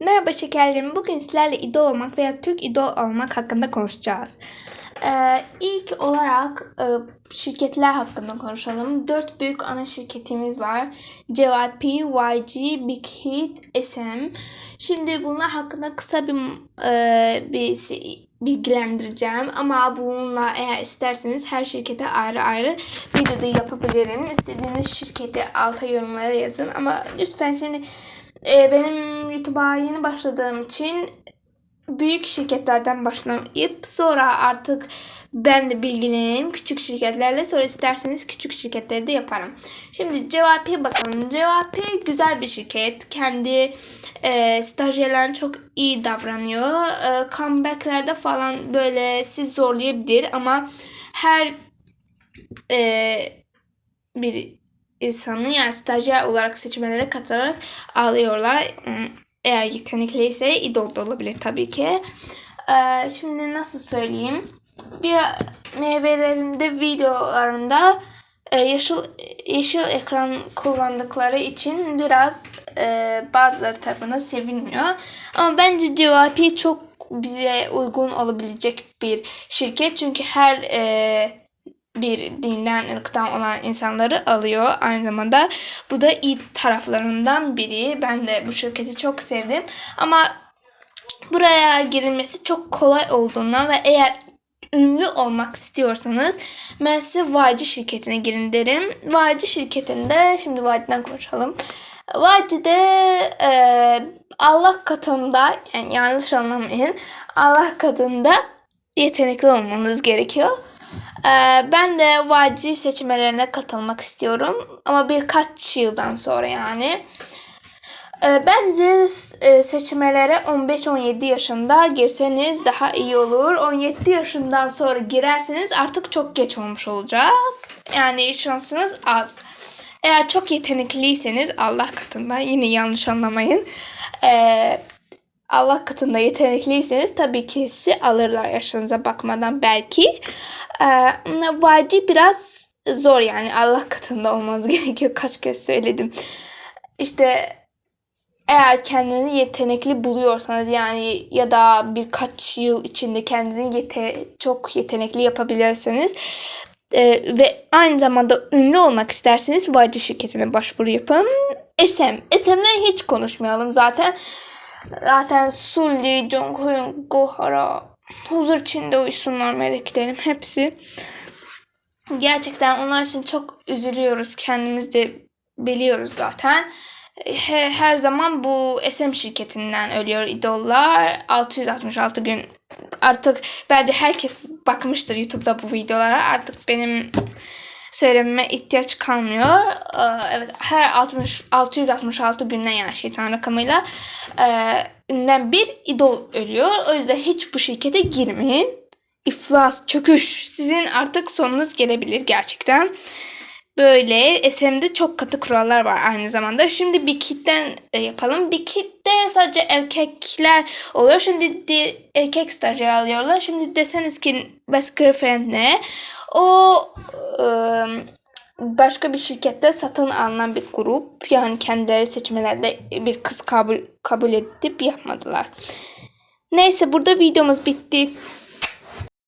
Merhaba şekerlerim. Bugün sizlerle idol olmak veya Türk idol olmak hakkında konuşacağız. Ee, ilk olarak e, şirketler hakkında konuşalım. Dört büyük ana şirketimiz var. JYP, YG, Big Hit, SM. Şimdi bunlar hakkında kısa bir e, bir bilgilendireceğim. Ama bununla eğer isterseniz her şirkete ayrı ayrı videoda yapabilirim. İstediğiniz şirketi alta yorumlara yazın. Ama lütfen şimdi e, benim YouTube'a yeni başladığım için büyük şirketlerden başlayıp sonra artık ben de bilgileneyim küçük şirketlerle sonra isterseniz küçük şirketleri de yaparım. Şimdi JYP'ye bakalım. JYP güzel bir şirket. Kendi e, stajyerlerine çok iyi davranıyor. E, comeback'lerde falan böyle siz zorlayabilir ama her e, bir insanı yani stajyer olarak seçmelere katılarak alıyorlar. Hmm, Eğer yetenekliyse idol da olabilir tabii ki. Ee, şimdi nasıl söyleyeyim? Bir meyvelerinde videolarında e, yeşil yeşil ekran kullandıkları için biraz e, bazıları tarafından sevilmiyor. Ama bence JYP çok bize uygun olabilecek bir şirket. Çünkü her e, bir dinden, ırktan olan insanları alıyor aynı zamanda. Bu da iyi taraflarından biri. Ben de bu şirketi çok sevdim. Ama buraya girilmesi çok kolay olduğundan ve eğer ünlü olmak istiyorsanız ben size YG şirketine girin derim. YG şirketinde şimdi YG'den konuşalım. YG'de e, Allah katında yani yanlış anlamayın Allah katında yetenekli olmanız gerekiyor. Ee, ben de YG seçmelerine katılmak istiyorum. Ama birkaç yıldan sonra yani. Ee, bence e, seçmelere 15-17 yaşında girseniz daha iyi olur. 17 yaşından sonra girerseniz artık çok geç olmuş olacak. Yani şansınız az. Eğer çok yetenekliyseniz Allah katında yine yanlış anlamayın. Ee, Allah katında yetenekliyseniz tabii ki sizi alırlar yaşınıza bakmadan belki. Ee, YG biraz zor yani Allah katında olmanız gerekiyor. Kaç kez söyledim. İşte eğer kendini yetenekli buluyorsanız yani ya da birkaç yıl içinde kendinizi yete çok yetenekli yapabilirseniz e, ve aynı zamanda ünlü olmak isterseniz YG şirketine başvuru yapın. SM. SM'den hiç konuşmayalım zaten. Zaten Sully, Jonghyun, Gohara huzur içinde uyusunlar meleklerim hepsi. Gerçekten onlar için çok üzülüyoruz. Kendimiz de biliyoruz zaten. He- Her zaman bu SM şirketinden ölüyor idollar. 666 gün artık bence herkes bakmıştır YouTube'da bu videolara. Artık benim söylememe ihtiyaç kalmıyor. Ee, Evet her 60 666 günden yani şeytan rakamıyla e, bir idol ölüyor. O yüzden hiç bu şirkete girmeyin. İflas, çöküş. Sizin artık sonunuz gelebilir gerçekten. Böyle SM'de çok katı kurallar var aynı zamanda. Şimdi Big Hit'ten de yapalım. Big Hit'te sadece erkekler oluyor. Şimdi erkek stajyer alıyorlar. Şimdi deseniz ki best girlfriend ne? O ıı, başka bir şirkette satın alınan bir grup. Yani kendileri seçmelerde bir kız kabul, kabul edip yapmadılar. Neyse burada videomuz bitti.